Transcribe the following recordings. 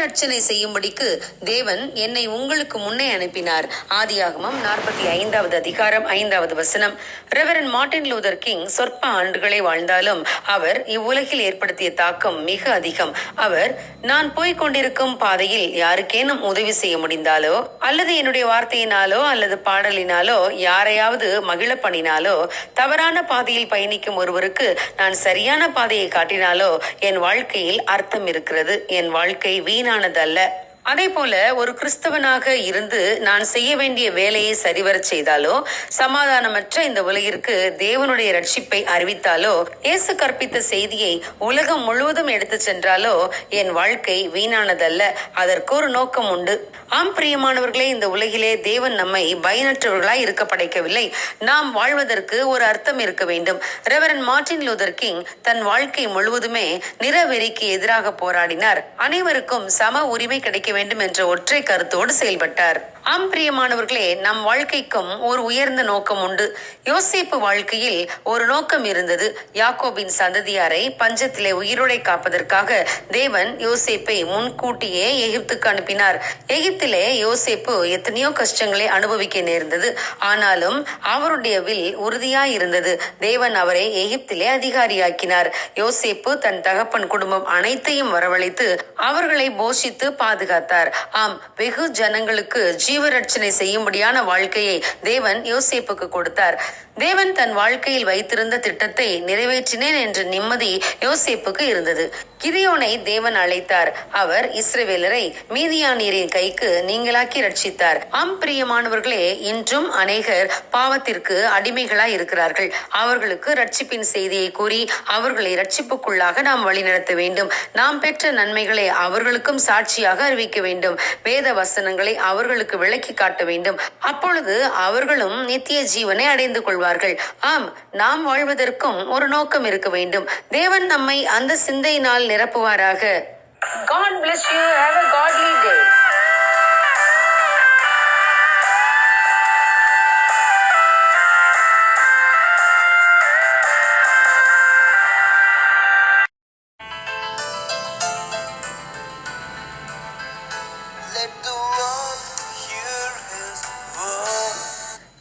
ஜீவரட்சணை செய்யும்படிக்கு தேவன் என்னை உங்களுக்கு முன்னே அனுப்பினார். ஆதியாகமம் நாற்பத்தி ஐந்தாவது அதிகாரம் ஐந்தாவது வசனம். ரெவரன் மார்டின் லூதர் கிங் சொற்ப ஆண்டுகளை வாழ்ந்தாலும் அவர் இவ்வுலகில் ஏற்படுத்திய தாக்கம் மிக அதிகம். அவர் நான் போய்க் கொண்டிருக்கும் பாதையில் யாருக்கேனும் உதவி செய்ய முடிந்தாலோ அல்லது என்னுடைய வார்த்தையினாலோ அல்லது பாடலினாலோ யாரையாவது மகிழ பண்ணினாலோ தவறான பாதையில் பயணிக்கும் ஒருவருக்கு நான் சரியான பாதையை காட்டினாலோ என் வாழ்க்கையில் அர்த்தம் இருக்கிறது. என் வாழ்க்கை வீணானதல்ல அதே போல ஒரு கிறிஸ்தவனாக இருந்து நான் செய்ய வேண்டிய வேலையை சரிவரச் செய்தாலோ சமாதானமற்ற இந்த உலகிற்கு தேவனுடைய ரட்சிப்பை அறிவித்தாலோ இயேசு கற்பித்த செய்தியை உலகம் முழுவதும் எடுத்து சென்றாலோ என் வாழ்க்கை வீணானதல்ல. அதற்கு ஒரு நோக்கம் உண்டு. ஆம் பிரியமானவர்களே இந்த உலகிலே தேவன் நம்மை பயனற்றவர்களாய் இருக்க படைக்கவில்லை. நாம் வாழ்வதற்கு ஒரு அர்த்தம் இருக்க வேண்டும். ரெவரன் மார்டின் லூதர் கிங் தன் வாழ்க்கை முழுவதுமே நிறவெறிக்கு எதிராக போராடினார். அனைவருக்கும் சம உரிமை கிடைக்க வேண்டும் என்ற ஒற்றை கருத்தோடு செயல்பட்டார். ஆம் பிரியமானவர்களே நம் வாழ்க்கைக்கும் ஒரு உயர்ந்த நோக்கம் உண்டு. யோசிப்பு வாழ்க்கையில் ஒரு நோக்கம் இருந்தது. யாக்கோபின் சந்ததியாரை பஞ்சத்திலே உயிரோடை காப்பதற்காக தேவன் யோசிப்பை முன்கூட்டியே எகிப்துக்கு அனுப்பினார். எகிப்திலே யோசிப்பு எத்தனையோ கஷ்டங்களை அனுபவிக்க நேர்ந்தது. ஆனாலும் அவருடைய வில் உறுதியாய் இருந்தது தேவன் அவரை எகிப்திலே அதிகாரியாக்கினார். யோசிப்பு தன் தகப்பன் குடும்பம் அனைத்தையும் வரவழைத்து அவர்களை போஷித்து பாதுகாத்தார். ஆம் வெகு ஜனங்களுக்கு ஜீவரட்சணை செய்யும்படியான வாழ்க்கையை தேவன் யோசேப்புக்கு கொடுத்தார். தேவன் தன் வாழ்க்கையில் வைத்திருந்த திட்டத்தை நிறைவேற்றினேன் என்ற நிம்மதி யோசேப்புக்கு இருந்தது. கிதியோனை தேவன் அழைத்தார். அவர் இஸ்ரவேலரை மீதியானியரின் கைக்கு நீங்களாக்கி ரட்சித்தார். ஆம் பிரியமானவர்களே இன்றும் அநேகர் பாவத்திற்கு அடிமைகளாய் இருக்கிறார்கள். அவர்களுக்கு ரட்சிப்பின் செய்தியை கூறி அவர்களை ரட்சிப்புக்குள்ளாக நாம் வழிநடத்த வேண்டும். நாம் பெற்ற நன்மைகளை அவர்களுக்கும் சாட்சியாக அறிவிக்க வேண்டும். வேத வசனங்களை அவர்களுக்கு விளக்கி காட்ட வேண்டும். அப்பொழுது அவர்களும் நித்திய ஜீவனை அடைந்து கொள்வார்கள் ஆம் நாம் வாழ்வதற்கும் ஒரு நோக்கம் இருக்க வேண்டும் தேவன் நம்மை அந்த சிந்தையினால் நிரப்புவாராக God bless you. Have a godly day.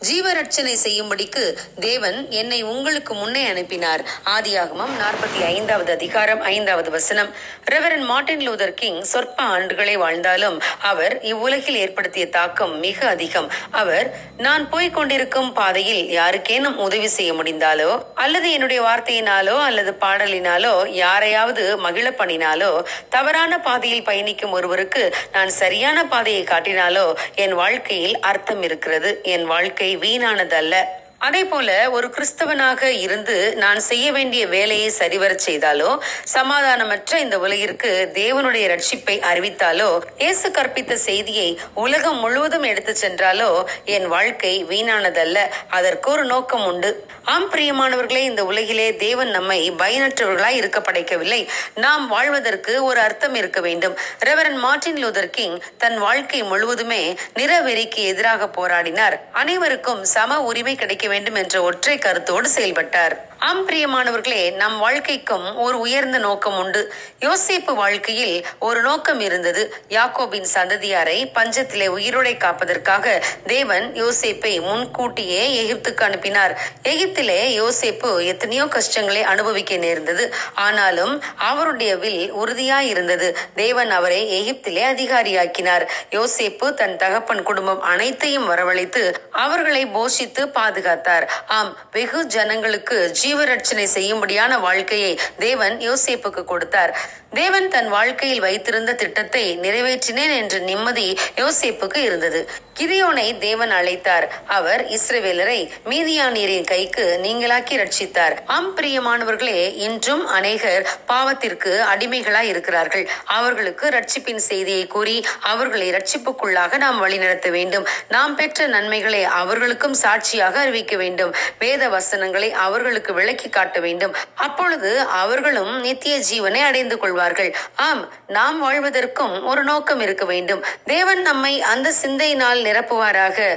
ஜீவரட்சணை செய்யும்படிக்கு தேவன் என்னை உங்களுக்கு முன்னே அனுப்பினார். ஆதியாகமம் நாற்பத்தி ஐந்தாவது அதிகாரம் ஐந்தாவது வசனம். ரெவரன் மார்டின் லூதர் கிங் சொற்ப ஆண்டுகளை வாழ்ந்தாலும் அவர் இவ்வுலகில் ஏற்படுத்திய தாக்கம் மிக அதிகம். அவர் நான் போய்க் கொண்டிருக்கும் பாதையில் யாருக்கேனும் உதவி செய்ய முடிந்தாலோ அல்லது என்னுடைய வார்த்தையினாலோ அல்லது பாடலினாலோ யாரையாவது மகிழ பண்ணினாலோ தவறான பாதையில் பயணிக்கும் ஒருவருக்கு நான் சரியான பாதையை காட்டினாலோ என் வாழ்க்கையில் அர்த்தம் இருக்கிறது. என் வாழ்க்கை வீணானதல்ல. அதே போல ஒரு கிறிஸ்தவனாக இருந்து நான் செய்ய வேண்டிய வேலையை சரிவரச் செய்தாலோ சமாதானமற்ற இந்த உலகிற்கு தேவனுடைய ரட்சிப்பை அறிவித்தாலோ இயேசு கற்பித்த செய்தியை உலகம் முழுவதும் எடுத்து சென்றாலோ என் வாழ்க்கை வீணானதல்ல. அதற்கு ஒரு நோக்கம் உண்டு. ஆம் பிரியமானவர்களே இந்த உலகிலே தேவன் நம்மை பயனற்றவர்களாய் இருக்க படைக்கவில்லை. நாம் வாழ்வதற்கு ஒரு அர்த்தம் இருக்க வேண்டும். ரெவரன் மார்டின் லூதர் கிங் தன் வாழ்க்கை முழுவதுமே நிறவெறிக்கு எதிராக போராடினார். அனைவருக்கும் சம உரிமை கிடைக்க வேண்டும் என்ற ஒற்றை கருத்தோடு செயல்பட்டார். ஆம் பிரியமானவர்களே நம் வாழ்க்கைக்கும் ஒரு உயர்ந்த நோக்கம் உண்டு. யோசேப்பு வாழ்க்கையில் ஒரு நோக்கம் இருந்தது. யாக்கோபின் சந்ததியாரை பஞ்சத்திலே உயிரோடை காப்பதற்காக தேவன் யோசேப்பை முன்கூட்டியே எகிப்துக்கு அனுப்பினார். எகிப்திலே யோசேப்பு எத்தனையோ கஷ்டங்களை அனுபவிக்க நேர்ந்தது. ஆனாலும் அவருடைய வில் உறுதியாய் இருந்தது தேவன் அவரை எகிப்திலே அதிகாரியாக்கினார். யோசேப்பு தன் தகப்பன் குடும்பம் அனைத்தையும் வரவழைத்து அவர்களை போஷித்து பாதுகாத்தார். ஆம் வெகு ஜனங்களுக்கு ஜி ஜீவரட்சணை செய்யும்படியான வாழ்க்கையை தேவன் யோசேப்புக்கு கொடுத்தார். தேவன் தன் வாழ்க்கையில் வைத்திருந்த திட்டத்தை நிறைவேற்றினேன் என்ற நிம்மதி யோசேப்புக்கு இருந்தது. கிதியோனை தேவன் அழைத்தார். அவர் இஸ்ரவேலரை மீதியானியரின் கைக்கு நீங்களாக்கி ரட்சித்தார். ஆம் பிரியமானவர்களே இன்றும் அநேகர் பாவத்திற்கு அடிமைகளாய் இருக்கிறார்கள். அவர்களுக்கு ரட்சிப்பின் செய்தியை கூறி அவர்களை ரட்சிப்புக்குள்ளாக நாம் வழிநடத்த வேண்டும். நாம் பெற்ற நன்மைகளை அவர்களுக்கும் சாட்சியாக அறிவிக்க வேண்டும். வேத வசனங்களை அவர்களுக்கு விளக்கி காட்ட வேண்டும் அப்பொழுது அவர்களும் நித்திய ஜீவனை அடைந்து கொள்வார்கள் ஆம் நாம் வாழ்வதற்கும் ஒரு நோக்கம் இருக்க வேண்டும் தேவன் நம்மை அந்த சிந்தையினால் நிரப்புவாராக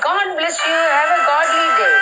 God bless you. Have a godly day.